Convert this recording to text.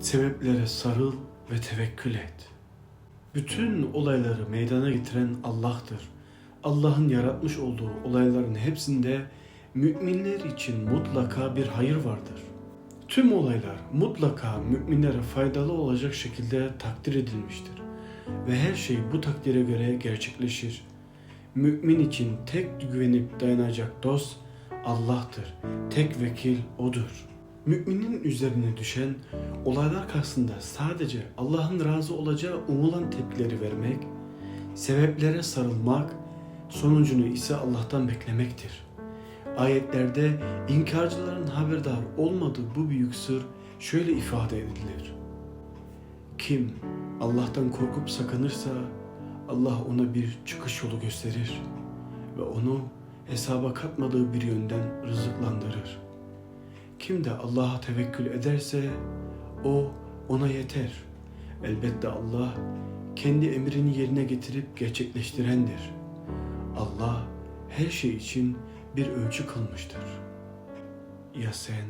Sebeplere sarıl ve tevekkül et. Bütün olayları meydana getiren Allah'tır. Allah'ın yaratmış olduğu olayların hepsinde müminler için mutlaka bir hayır vardır. Tüm olaylar mutlaka müminlere faydalı olacak şekilde takdir edilmiştir. Ve her şey bu takdire göre gerçekleşir. Mümin için tek güvenip dayanacak dost Allah'tır. Tek vekil O'dur. Müminin üzerine düşen olaylar karşısında sadece Allah'ın razı olacağı umulan tepkileri vermek, sebeplere sarılmak, sonucunu ise Allah'tan beklemektir. Ayetlerde inkarcıların haberdar olmadığı bu büyük sır şöyle ifade edilir. Kim Allah'tan korkup sakınırsa Allah ona bir çıkış yolu gösterir ve onu hesaba katmadığı bir yönden rızıklandırır. Kim de Allah'a tevekkül ederse o ona yeter. Elbette Allah kendi emrini yerine getirip gerçekleştirendir. Allah her şey için bir ölçü kılmıştır. Ya sen